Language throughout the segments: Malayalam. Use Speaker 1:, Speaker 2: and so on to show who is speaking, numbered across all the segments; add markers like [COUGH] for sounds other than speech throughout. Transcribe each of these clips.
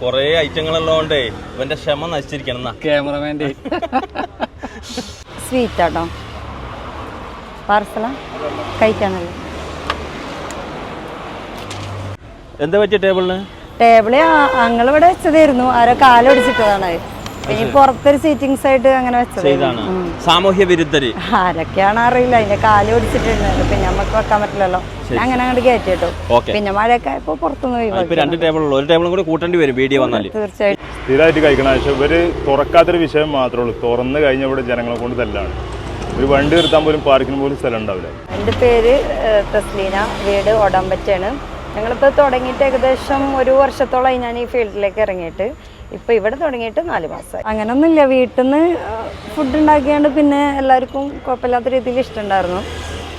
Speaker 1: കൊറേ ഐറ്റങ്ങളുള്ളതുകൊണ്ടേ ഇവന്റെ ക്ഷമ നശിച്ചിരിക്കണം. എന്നാ
Speaker 2: ക്യാമറമാന്റെ.
Speaker 3: സ്വീറ്റ് ആട്ടോ പാർസലാ? കഴിക്കാനല്ലേ?
Speaker 1: എന്താ പറ്റിയ ടേബിളിന്?
Speaker 3: ടേബിൾ അങ്ങളിവിടെ വെച്ചതായിരുന്നു. ആരോ കാലൊടിച്ചിട്ടതാണ് ഈ പുറത്തൊരു സീറ്റിംഗ്സ് ആയിട്ട് അങ്ങനെ
Speaker 1: വെച്ചതാണ് സാമൂഹ്യ വിരുദ്ധര്.
Speaker 3: ആരൊക്കെയാണ് അറിയില്ല. അതിന്റെ കാൽ പിടിച്ചിട്ടുണ്ട്. പിന്നെ നമുക്ക് വെക്കാൻ പറ്റില്ലല്ലോ. അങ്ങനെ അങ്ങോട്ട് കയറ്റി കേട്ടോ പിന്നെ മഴയൊക്കെ ആയപ്പോ പുറത്തുനിന്ന്
Speaker 1: ഇപ്പൊ
Speaker 3: ഒഴിവാക്കി
Speaker 1: രണ്ട് ടേബിളുള്ളൂ ഒരു ടേബിളും കൂടി കൂട്ടേണ്ടി വരും വീഡിയോ
Speaker 3: തീർച്ചയായിട്ടും.
Speaker 4: സ്ഥിരമായിട്ട് കഴിക്കണം പക്ഷെ ഇവർ തുറക്കാത്തൊരു വിഷയം മാത്രമേ ഉള്ളൂ. തുറന്നു കഴിഞ്ഞ ഇവിടെ ജനങ്ങളെ കൊണ്ട് തല്ലാണ് ഒരു വണ്ടി നിർത്താൻ പോലും പാർക്കിന് പോലും സ്ഥലം ഉണ്ടാവില്ല
Speaker 3: എന്റെ പേര് തസ്ലീന. വീട് ഓടാമ്പറ്റാണ് ഞങ്ങളിപ്പോൾ തുടങ്ങിയിട്ട് ഏകദേശം ഒരു വർഷത്തോളമായി ഞാൻ ഈ ഫീൽഡിലേക്ക് ഇറങ്ങിയിട്ട്. ഇപ്പോൾ ഇവിടെ തുടങ്ങിയിട്ട് നാല് മാസം അങ്ങനൊന്നുമില്ല. വീട്ടിൽ നിന്ന് ഫുഡ് ഉണ്ടാക്കിയാണ്ട് പിന്നെ എല്ലാവർക്കും കുഴപ്പമില്ലാത്ത രീതിയിൽ ഇഷ്ടമുണ്ടായിരുന്നു.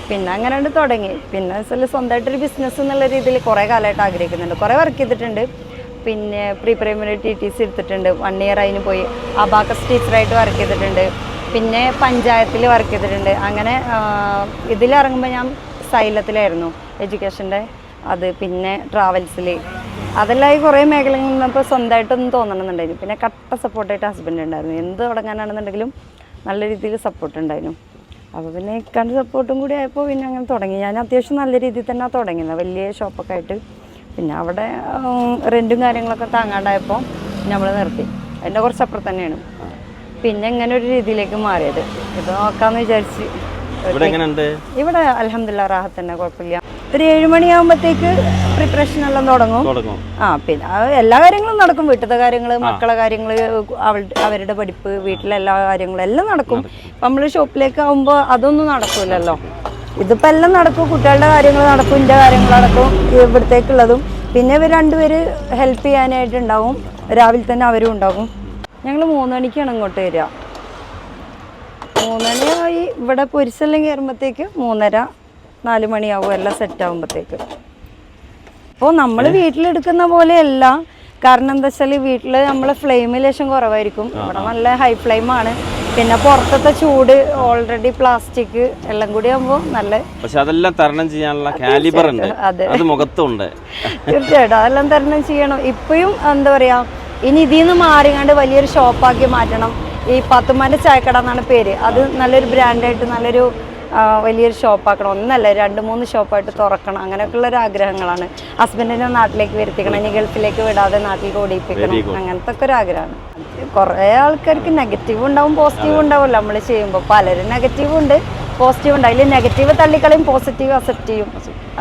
Speaker 3: പിന്നെ അങ്ങനെ തുടങ്ങി. പിന്നെ വെച്ചാൽ സ്വന്തമായിട്ടൊരു ബിസിനസ് എന്നുള്ള രീതിയിൽ കുറേ കാലമായിട്ട് ആഗ്രഹിക്കുന്നുണ്ട്. കുറേ വർക്ക് ചെയ്തിട്ടുണ്ട്. പിന്നെ pre primary T T C എടുത്തിട്ടുണ്ട് വൺ ഇയർ അതിന് പോയി. അബാക്കസ് ടീച്ചറായിട്ട് വർക്ക് ചെയ്തിട്ടുണ്ട്. പിന്നെ പഞ്ചായത്തിൽ വർക്ക് ചെയ്തിട്ടുണ്ട്. അങ്ങനെ ഇതിലിറങ്ങുമ്പോൾ ഞാൻ സൈലത്തിലായിരുന്നു. എഡ്യൂക്കേഷന്റെ അത് പിന്നെ ട്രാവൽസിൽ അതെല്ലാം ഈ കുറേ മേഖലകളിൽ നിന്നപ്പോൾ സ്വന്തമായിട്ടൊന്നും തോന്നണമെന്നുണ്ടായിരുന്നു. പിന്നെ കട്ട സപ്പോർട്ടായിട്ട് ഹസ്ബൻഡ് ഉണ്ടായിരുന്നു. എന്ത് തുടങ്ങാനാണെന്നുണ്ടെങ്കിലും നല്ല രീതിയിൽ സപ്പോർട്ട് ഉണ്ടായിരുന്നു. അപ്പോൾ പിന്നെ ഇക്കാണ്ട് സപ്പോർട്ടും കൂടി ആയപ്പോൾ പിന്നെ അങ്ങനെ തുടങ്ങി. ഞാൻ അത്യാവശ്യം നല്ല രീതിയിൽ തന്നെ തുടങ്ങിയത്. വലിയ ഷോപ്പൊക്കെ ആയിട്ട്. പിന്നെ അവിടെ റെന്റും കാര്യങ്ങളൊക്കെ താങ്ങാണ്ടായപ്പോൾ നമ്മൾ നിർത്തി. അതിന്റെ കുറച്ച് അപ്പുറം തന്നെയാണ്. പിന്നെ ഇങ്ങനെ ഒരു രീതിയിലേക്ക് മാറിയത്. ഇത് നോക്കാമെന്ന് വിചാരിച്ച്.
Speaker 1: ഇവിടെ
Speaker 3: അലഹമില്ല റാഹത്ത് തന്നെ കുഴപ്പമില്ല. ഒരു ഏഴ് മണിയാകുമ്പോഴത്തേക്ക് പ്രിപ്പറേഷൻ എല്ലാം തുടങ്ങും. ആ പിന്നെ എല്ലാ കാര്യങ്ങളും നടക്കും. വീട്ടിലത്തെ കാര്യങ്ങൾ മക്കളെ കാര്യങ്ങൾ അവളുടെ അവരുടെ പഠിപ്പ് വീട്ടിലെ എല്ലാ കാര്യങ്ങളും എല്ലാം നടക്കും. നമ്മൾ ഷോപ്പിലേക്ക് ആകുമ്പോൾ അതൊന്നും നടക്കൂലല്ലോ. ഇതിപ്പോൾ എല്ലാം നടക്കും. കുട്ടികളുടെ കാര്യങ്ങൾ നടക്കും എന്റെ കാര്യങ്ങൾ നടക്കും ഇവിടത്തേക്കുള്ളതും. പിന്നെ ഇവർ രണ്ടുപേര് ഹെൽപ്പ് ചെയ്യാനായിട്ടുണ്ടാവും. രാവിലെ തന്നെ അവരും ഉണ്ടാകും ഞങ്ങൾ മൂന്ന് മണിക്കാണ് ഇങ്ങോട്ട് വരിക. മൂന്നരയായി ഇവിടെ പൊരിച്ചെല്ലാം കയറുമ്പോഴത്തേക്ക് മൂന്നര നാല് മണിയാവും എല്ലാം സെറ്റ് ആകുമ്പോഴത്തേക്ക് അപ്പോൾ നമ്മൾ വീട്ടിലെടുക്കുന്ന പോലെയല്ല. കാരണം എന്താ വെച്ചാൽ വീട്ടിൽ നമ്മൾ ഫ്ലെയിം ലേശം കുറവായിരിക്കും. ഇവിടെ നല്ല ഹൈ ഫ്ലെയിം ആണ്. പിന്നെ പുറത്തത്തെ ചൂട് ഓൾറെഡി പ്ലാസ്റ്റിക് എല്ലാം കൂടി ആകുമ്പോൾ നല്ല
Speaker 1: പക്ഷെ അതെല്ലാം തരണം ചെയ്യാനുള്ള കാലിബർ ഉണ്ട്.
Speaker 3: അതെ.
Speaker 1: മുഖത്തുണ്ട്.
Speaker 3: തീർച്ചയായിട്ടും അതെല്ലാം തരണം ചെയ്യണം. ഇപ്പോഴും എന്താ പറയാ ഇനി ഇതിൽ നിന്ന് മാറിയാണ്ട് വലിയൊരു ഷോപ്പാക്കി മാറ്റണം. ഈ പത്തുമാന്റെ ചായക്കട എന്നാണ് പേര്. അത് നല്ലൊരു ബ്രാൻഡായിട്ട് നല്ലൊരു വലിയൊരു ഷോപ്പാക്കണം. ഒന്നല്ല രണ്ട് മൂന്ന് ഷോപ്പായിട്ട് തുറക്കണം. അങ്ങനെയൊക്കെയുള്ള ഒരു ആഗ്രഹങ്ങളാണ്. ഹസ്ബൻഡിനെ നാട്ടിലേക്ക് വരുത്തിക്കണം. ഇനി ഗൾഫിലേക്ക് വിടാതെ നാട്ടിൽ ഓടിപ്പിക്കണം അങ്ങനത്തെ ഒക്കെ ഒരു ആഗ്രഹമാണ്. കുറേ ആൾക്കാർക്ക് നെഗറ്റീവ് ഉണ്ടാവും പോസിറ്റീവ് ഉണ്ടാവുമല്ലോ നമ്മൾ ചെയ്യുമ്പോൾ പലരും നെഗറ്റീവ് ഉണ്ട് പോസിറ്റീവ് ഉണ്ട്. അതിൽ നെഗറ്റീവ് തള്ളിക്കളയും പോസിറ്റീവ് അക്സെപ്റ്റ് ചെയ്യും.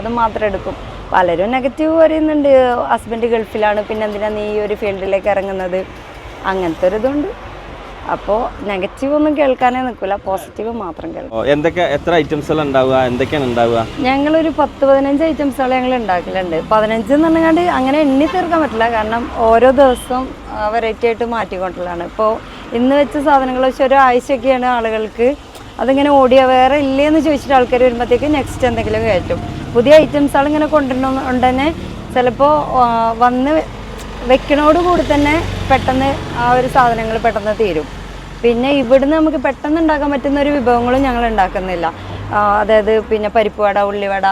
Speaker 3: അത് മാത്രം എടുക്കും. പലരും നെഗറ്റീവ് പറയുന്നുണ്ട്. ഹസ്ബൻഡ് ഗൾഫിലാണ്. പിന്നെ എന്തിനാണ് നീ ഈ ഒരു ഫീൽഡിലേക്ക് ഇറങ്ങുന്നത്? അങ്ങനത്തെ ഒരു ഇതുണ്ട്. അപ്പോൾ നെഗറ്റീവ് ഒന്നും കേൾക്കാനേ നിൽക്കില്ല പോസിറ്റീവ് മാത്രം കേൾക്കും.
Speaker 1: എന്തൊക്കെ എത്ര ഐറ്റംസ് ഉണ്ടാവുക എന്തൊക്കെയാണ് ഉണ്ടാവുക?
Speaker 3: ഞങ്ങളൊരു പത്ത് പതിനഞ്ച് ഐറ്റംസുകൾ ഞങ്ങൾ ഉണ്ടാക്കലുണ്ട്. പതിനഞ്ച് എന്ന് പറഞ്ഞാണ്ട് അങ്ങനെ എണ്ണി തീർക്കാൻ പറ്റില്ല. കാരണം ഓരോ ദിവസവും വെറൈറ്റി ആയിട്ട് മാറ്റിക്കൊണ്ടുള്ളതാണ്. ഇപ്പോൾ ഇന്ന് വെച്ച സാധനങ്ങൾ വെച്ച് ഒരാഴ്ചയൊക്കെയാണ് ആളുകൾക്ക് അതിങ്ങനെ ഓടിയ വേറെ ഇല്ലേന്ന് ചോദിച്ചിട്ട് ആൾക്കാർ വരുമ്പോഴത്തേക്ക് നെക്സ്റ്റ് എന്തെങ്കിലും കയറ്റും. പുതിയ ഐറ്റംസുകൾ ഇങ്ങനെ കൊണ്ടുവരണം തന്നെ ചിലപ്പോൾ വന്ന് വെക്കണോട് കൂടി തന്നെ പെട്ടെന്ന് ആ ഒരു സാധനങ്ങൾ പെട്ടെന്ന് തീരും. പിന്നെ ഇവിടുന്ന് നമുക്ക് പെട്ടെന്ന് ഉണ്ടാക്കാൻ പറ്റുന്ന ഒരു വിഭവങ്ങളും ഞങ്ങൾ ഉണ്ടാക്കുന്നില്ല. അതായത് പിന്നെ പരിപ്പ് വട ഉള്ളിവട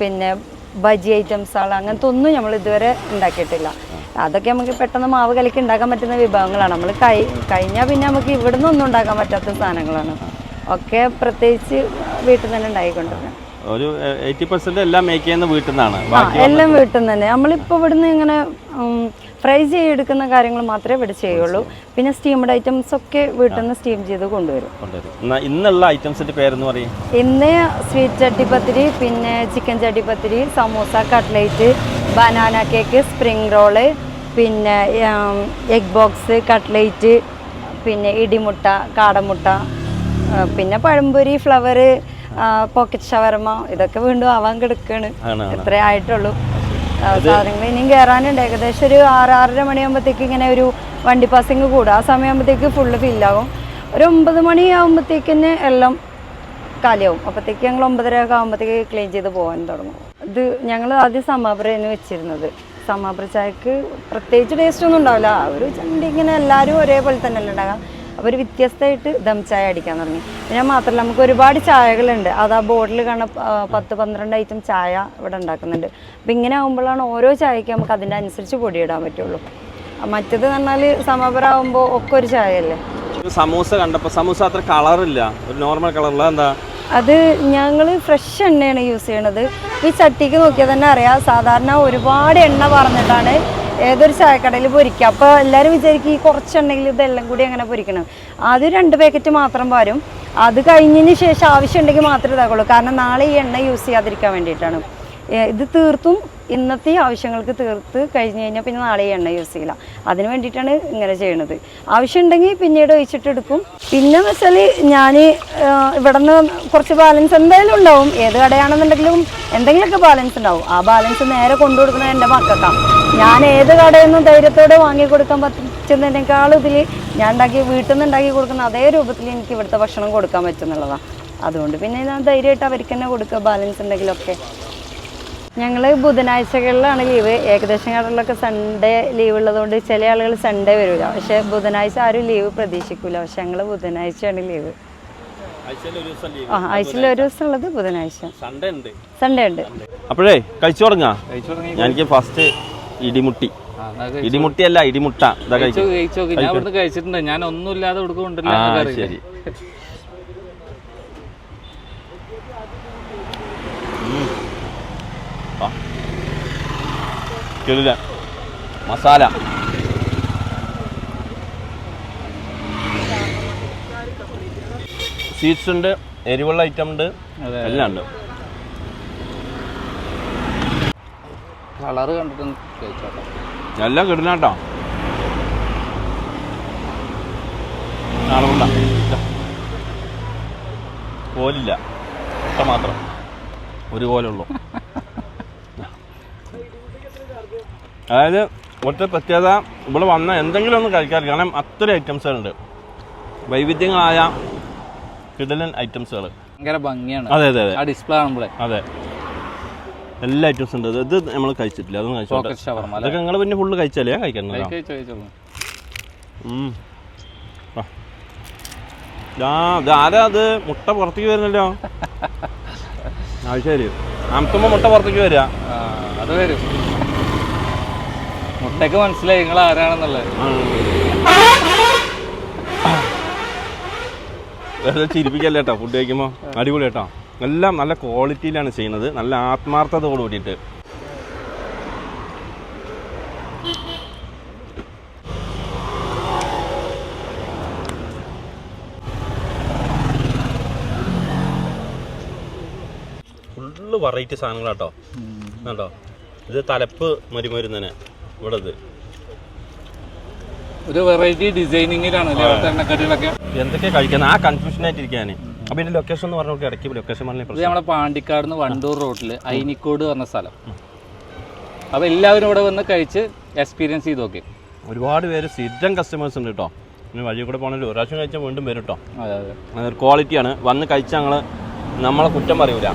Speaker 3: പിന്നെ ബജി ഐറ്റംസുകൾ അങ്ങനത്തെ ഒന്നും നമ്മൾ ഇതുവരെ ഉണ്ടാക്കിയിട്ടില്ല. അതൊക്കെ നമുക്ക് പെട്ടെന്ന് മാവ് കലക്കി ഉണ്ടാക്കാൻ പറ്റുന്ന വിഭവങ്ങളാണ്. നമ്മൾ കൈ കഴിഞ്ഞാൽ പിന്നെ നമുക്ക് ഇവിടുന്ന് ഒന്നും ഉണ്ടാക്കാൻ പറ്റാത്ത സാധനങ്ങളാണ്. ഒക്കെ പ്രത്യേകിച്ച് വീട്ടിൽ തന്നെ ഉണ്ടായിക്കൊണ്ടിരുന്നത്.
Speaker 1: ഒരു എയ്റ്റി പെർസെന്റ് എല്ലാം മേക്ക് ചെയ്യുന്ന വീട്ടിൽ നിന്നാണ്.
Speaker 3: എല്ലാം വീട്ടിൽ നിന്ന് തന്നെ നമ്മളിപ്പോൾ ഇവിടുന്ന് ഇങ്ങനെ ഫ്രൈ ചെയ്തെടുക്കുന്ന കാര്യങ്ങൾ മാത്രമേ ഇവിടെ ചെയ്യുള്ളൂ. പിന്നെ സ്റ്റീംഡ് ഐറ്റംസ് ഒക്കെ വീട്ടിൽ നിന്ന് സ്റ്റീം ചെയ്ത് കൊണ്ടുവരും.
Speaker 1: ഇന്നുള്ള ഐറ്റംസിന്റെ പേരെന്ന് പറയും.
Speaker 3: ഇന്ന് സ്വീറ്റ് ചട്ടിപ്പത്തിരി പിന്നെ chicken chattipathiri samosa cutlet banana cake spring roll പിന്നെ എഗ് ബോക്സ് കട്ട്ലേറ്റ് പിന്നെ ഇടിമുട്ട കാടമുട്ട പിന്നെ പഴംപൊരി ഫ്ലവർ പോക്കറ്റ് ഷവർമ ഇതൊക്കെ വീണ്ടും ആവാൻ കിടക്കാണ്. ഇത്രേ ആയിട്ടുള്ളൂ. സാധനങ്ങൾ ഇനിയും കയറാനുണ്ട് ഏകദേശം ഒരു ആറ് ആറര മണിയാകുമ്പോഴത്തേക്ക് ഇങ്ങനെ ഒരു വണ്ടി പാസിങ് കൂടും. ആ സമയമാകുമ്പോഴത്തേക്ക് ഫുള്ള് ഫില്ലാകും ഒരു ഒമ്പത് മണിയാകുമ്പോഴത്തേക്ക് തന്നെ എല്ലാം കാലിയാവും. അപ്പോഴത്തേക്ക് ഞങ്ങൾ ഒമ്പതര ഒക്കെ ആകുമ്പോഴത്തേക്ക് ക്ലീൻ ചെയ്ത് പോകാൻ തുടങ്ങും. ഇത് ഞങ്ങൾ ആദ്യം സമാപരയാണ് വെച്ചിരുന്നത്. സമാപ്ര ചായക്ക് പ്രത്യേകിച്ച് ടേസ്റ്റ് ഒന്നും ഉണ്ടാവില്ല. ഒരു ചണ്ടി ഇങ്ങനെ എല്ലാവരും ഒരേപോലെ തന്നെ അല്ലേ ഉണ്ടാകാം അപ്പോൾ ഒരു വ്യത്യസ്തമായിട്ട് ദം ചായ അടിക്കാൻ തുടങ്ങി. പിന്നെ മാത്രമല്ല നമുക്ക് ഒരുപാട് ചായകളുണ്ട്. അത് ആ ബോർഡിൽ ആ, പത്ത് പന്ത്രണ്ട് ഐറ്റം ചായ ഇവിടെ ഉണ്ടാക്കുന്നുണ്ട്. അപ്പം ഇങ്ങനെ ആകുമ്പോഴാണ് ഓരോ ചായക്ക് നമുക്ക് അതിന്റെ അനുസരിച്ച് പൊടിയിടാൻ പറ്റുള്ളൂ. മറ്റേത് പറഞ്ഞാൽ സമപരാകുമ്പോൾ ഒക്കെ ഒരു ചായയല്ലേ?
Speaker 1: സമൂസ കണ്ടപ്പോൾ സമൂസ അത്ര കളറില്ല ഒരു നോർമൽ കളറില്ല എന്താ?
Speaker 3: അത് ഞങ്ങൾ ഫ്രഷ് എണ്ണയാണ് യൂസ് ചെയ്യണത്. ഈ ചട്ടിക്ക് നോക്കിയാൽ തന്നെ അറിയാം സാധാരണ ഒരുപാട് എണ്ണ പറഞ്ഞിട്ടാണ് ഏതൊരു ചായക്കടയിൽ പൊരിക്കുക. അപ്പോൾ എല്ലാവരും വിചാരിക്കും ഈ കുറച്ചുണ്ടെങ്കിൽ ഇതെല്ലാം കൂടി അങ്ങനെ പൊരിക്കണം. അത് രണ്ട് പാക്കറ്റ് മാത്രം വരും. അത് കഴിഞ്ഞതിന് ശേഷം ആവശ്യമുണ്ടെങ്കിൽ മാത്രമേ ഇതാക്കുള്ളൂ. കാരണം നാളെ ഈ എണ്ണ യൂസ് ചെയ്യാതിരിക്കാൻ വേണ്ടിയിട്ടാണ്. ഇത് തീർത്തും ഇന്നത്തെ ആവശ്യങ്ങൾക്ക് തീർത്ത് കഴിഞ്ഞ് കഴിഞ്ഞാൽ പിന്നെ നാളെ എണ്ണ യൂസ് ചെയ്യില്ല. അതിന് വേണ്ടിയിട്ടാണ് ഇങ്ങനെ ചെയ്യണത്. ആവശ്യമുണ്ടെങ്കിൽ പിന്നീട് ഒഴിച്ചിട്ടെടുക്കും പിന്നെ വെച്ചാൽ ഞാൻ ഇവിടെ നിന്ന് കുറച്ച് ബാലൻസ് എന്തായാലും ഉണ്ടാവും. ഏത് കടയാണെന്നുണ്ടെങ്കിലും എന്തെങ്കിലുമൊക്കെ ബാലൻസ് ഉണ്ടാവും. ആ ബാലൻസ് നേരെ കൊണ്ടു കൊടുക്കുന്നത് എന്റെ മക്കൾക്കാണ് ഞാൻ ഏത് കടയിൽ നിന്നും ധൈര്യത്തോടെ വാങ്ങി കൊടുക്കാൻ പറ്റുന്നതിനേക്കാൾ ഇതിൽ ഞാൻ ഉണ്ടാക്കി വീട്ടിൽ നിന്ന് ഉണ്ടാക്കി കൊടുക്കുന്ന അതേ രൂപത്തിൽ എനിക്ക് ഇവിടുത്തെ ഭക്ഷണം കൊടുക്കാൻ പറ്റുന്നുള്ളതാണ് അതുകൊണ്ട് പിന്നെ ഞാൻ ധൈര്യമായിട്ട് അവർക്ക് തന്നെ കൊടുക്കുക ബാലൻസ് ഉണ്ടെങ്കിലൊക്കെ. ഞങ്ങൾ ബുധനാഴ്ചകളിലാണ് ലീവ് ഏകദേശം കടകളിലൊക്കെ സൺഡേ ലീവ് ഉള്ളതുകൊണ്ട് ചില ആളുകൾ സൺഡേ വരില്ല പക്ഷേ ബുധനാഴ്ച ആരും ലീവ് പ്രതീക്ഷിക്കില്ല പക്ഷെ ഞങ്ങൾ ബുധനാഴ്ചയാണ് ലീവ്
Speaker 1: ആഴ്ചയിൽ ഒരു ദിവസം ലീവ്
Speaker 3: ആ ആഴ്ചയിൽ ഒരു ദിവസം ഉള്ളത് ബുധനാഴ്ച.
Speaker 1: സൺഡേ ഉണ്ട്.
Speaker 3: സൺഡേ ഉണ്ട്.
Speaker 1: അപ്പോഴേ കഴിച്ചു തുടങ്ങാ? ഞാൻ എനിക്ക് ഫസ്റ്റ് ഇടിമുട്ടി. ഇടിമുട്ടിയല്ല ഇടിമുട്ട ഇതാ
Speaker 2: കഴിച്ചു
Speaker 1: കഴിക്കും.
Speaker 2: ഞാൻ ഇവിടുന്ന് കഴിച്ചിട്ടുണ്ട്. ഞാൻ ഒന്നുമില്ലാതെ
Speaker 1: ശരി. കിടിലൻ. മസാല. സ്വീറ്റ്സ് ഉണ്ട് എരിവുള്ള ഐറ്റം ഉണ്ട്. എല്ലാം ഉണ്ട്.
Speaker 2: കളറ് കണ്ടിട്ട്
Speaker 1: എല്ലാം കിടനാട്ടോ നാളെ കൊണ്ടാ. ഇതാ. കോലില്ല മുട്ട മാത്രം. ഒരു കോലുള്ളൂ അതായത് ഒറ്റ പ്രത്യേകത ഇവിടെ വന്ന എന്തെങ്കിലും ഒന്ന് കഴിക്കാറ് കാരണം അത്ര ഐറ്റംസുകളുണ്ട്. വൈവിധ്യങ്ങളായ കിടലൻ ഐറ്റംസുകൾ.
Speaker 2: ഭയങ്കര ഭംഗിയാണ്.
Speaker 1: അതെ അതെ അതെ.
Speaker 2: ഡിസ്പ്ലേ കാണുമ്പോഴേ.
Speaker 1: അതെ. എല്ലാ ഐറ്റംസും ഉണ്ട്. ഇത് നമ്മൾ കഴിച്ചിട്ടില്ല. അതൊന്നും കഴിച്ചോട്ടെ അതൊക്കെ നിങ്ങൾ പിന്നെ ഫുള്ള് കഴിച്ചാലേ ഞാൻ കഴിക്കണം ആരാ അത്? മുട്ട പുറത്തേക്ക് വരുന്നല്ലോ. അത് ശരി അമുത്തുമ്പോ മുട്ട പുറത്തേക്ക് വരിക
Speaker 2: അത് വരും. മുട്ടയ്ക്ക് മനസ്സിലായി നിങ്ങൾ ആരാണെന്നുള്ളത്.
Speaker 1: വെറുതെ ചിരിപ്പിക്കല്ലേ കേട്ടോ ഫുഡ് കഴിക്കുമ്പോൾ അടിപൊളി കേട്ടോ എല്ലാം നല്ല ക്വാളിറ്റിയിലാണ് ചെയ്യുന്നത്. നല്ല ആത്മാർത്ഥതയോട് കൂടിയിട്ട്. ഫുള്ള് വെറൈറ്റി സാധനങ്ങളാട്ടോ കേട്ടോ ഇത് തലപ്പ് മരുമരുന്നനെ. ഇവിടെ
Speaker 2: ഒരു വെറൈറ്റി ഡിസൈനിങ്ങിലാണ് എണ്ണക്കടികളൊക്കെ?
Speaker 1: എന്തൊക്കെ കഴിക്കുന്നത്? ആ കൺഫ്യൂഷൻ ആയിട്ടിരിക്കാൻ അപ്പൊ ഇതിന്റെ ലൊക്കേഷൻ എന്ന് പറഞ്ഞ ഇടയ്ക്ക് ലൊക്കേഷൻ പറഞ്ഞ
Speaker 2: ഇത് നമ്മുടെ പാണ്ടിക്കാട് നിന്ന് വണ്ടൂർ റോഡിൽ ഐനിക്കോട് പറഞ്ഞ സ്ഥലം. അപ്പോൾ എല്ലാവരും ഇവിടെ വന്ന് കഴിച്ച് എക്സ്പീരിയൻസ് ചെയ്ത് നോക്കി.
Speaker 1: ഒരുപാട് പേര് സ്ഥിരം കസ്റ്റമേഴ്സ് ഉണ്ട് കേട്ടോ ഇനി വഴി കൂടെ പോകണമെങ്കിൽ ഒരു പ്രാവശ്യം കഴിച്ചാൽ വീണ്ടും വരും കേട്ടോ ക്വാളിറ്റിയാണ് വന്ന് കഴിച്ചാൽ ഞങ്ങൾ നമ്മളെ കുറ്റം പറയൂല.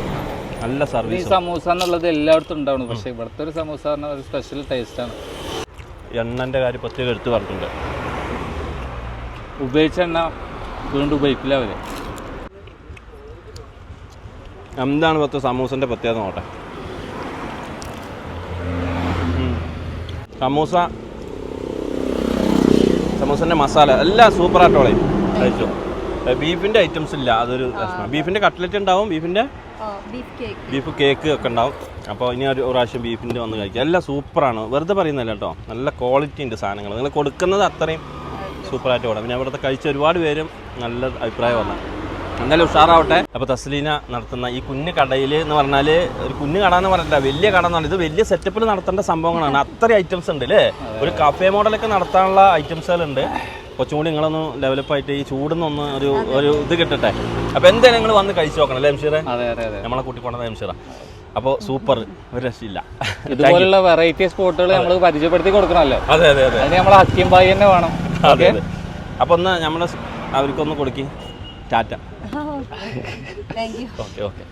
Speaker 1: നല്ല
Speaker 2: ഈ
Speaker 1: സർവീസ്
Speaker 2: സമൂസ എന്നുള്ളത് എല്ലായിടത്തും ഉണ്ടാവണം. പക്ഷേ ഇവിടുത്തെ ഒരു സമൂസ പറഞ്ഞാൽ ഒരു സ്പെഷ്യൽ ടേസ്റ്റാണ്
Speaker 1: എണ്ണന്റെ കാര്യം പ്രത്യേകം എടുത്ത് പറഞ്ഞിട്ടുണ്ട്.
Speaker 2: ഉപയോഗിച്ച എണ്ണ വീണ്ടും ഉപയോഗിക്കില്ല അവർ
Speaker 1: എന്താണ് പത്ത് സമൂസന്റെ പ്രത്യേകത നോട്ടെ. സമൂസ. സമൂസന്റെ മസാല എല്ലാം സൂപ്പറായിട്ടോളെ കഴിച്ചു? ബീഫിന്റെ ഐറ്റംസ് ഇല്ല. അതൊരു ബീഫിന്റെ കട്ട്ലറ്റ് ഉണ്ടാവും ബീഫിന്റെ
Speaker 3: ബീഫ് കേക്ക്
Speaker 1: ഒക്കെ ഉണ്ടാവും. അപ്പോൾ ഇനി ഒരു പ്രാവശ്യം ബീഫിന്റെ വന്ന് കഴിക്കുക എല്ലാം സൂപ്പറാണ്. വെറുതെ പറയുന്നില്ല കേട്ടോ. നല്ല ക്വാളിറ്റി ഉണ്ട് സാധനങ്ങൾ നിങ്ങൾ കൊടുക്കുന്നത് അത്രയും സൂപ്പറായിട്ട് കൊടുക്കും. പിന്നെ അവിടുത്തെ കഴിച്ച ഒരുപാട് പേരും നല്ല അഭിപ്രായം വന്നു. എന്തായാലും ഉഷാറാവട്ടെ. അപ്പോൾ തസ്ലീന നടത്തുന്ന ഈ കുഞ്ഞു കടയിൽ എന്ന് പറഞ്ഞാൽ ഒരു കുഞ്ഞു കട എന്ന് പറഞ്ഞില്ല വലിയ കട എന്ന് പറഞ്ഞാൽ ഇത് വലിയ സെറ്റപ്പിൽ നടത്തേണ്ട സംഭവങ്ങളാണ്. അത്രയും ഐറ്റംസ് ഉണ്ട് അല്ലേ ഒരു കഫേ മോഡലൊക്കെ നടത്താനുള്ള ഐറ്റംസുകളുണ്ട് കുറച്ചും കൂടി നിങ്ങളൊന്ന് ഡെവലപ്പായിട്ട് ഈ ചൂടുന്നൊന്ന് ഒരു ഒരു ഇത് കിട്ടട്ടെ. അപ്പോൾ എന്തായാലും നിങ്ങൾ വന്ന് കഴിച്ചു നോക്കണം അല്ലേ എംഷീറെ?
Speaker 2: അതെ അതെ അതെ.
Speaker 1: നമ്മളെ കൂട്ടിക്കൊണ്ടത് എംഷീറ. അപ്പോൾ സൂപ്പർ ഒരു രക്ഷയില്ല.
Speaker 2: ഇതുപോലുള്ള വെറൈറ്റി സ്പോട്ടുകൾ നമ്മൾ പരിചയപ്പെടുത്തി കൊടുക്കണമല്ലോ.
Speaker 1: അതെ അതെ അതെ.
Speaker 2: അതിന് നമ്മളെ ഹക്കീം ബായി തന്നെ വേണം.
Speaker 1: അതെ അതെ. അപ്പോൾ ഒന്ന് നമ്മൾ അവർക്കൊന്ന് കൊടുക്കി. ടാറ്റ. [LAUGHS] Okay okay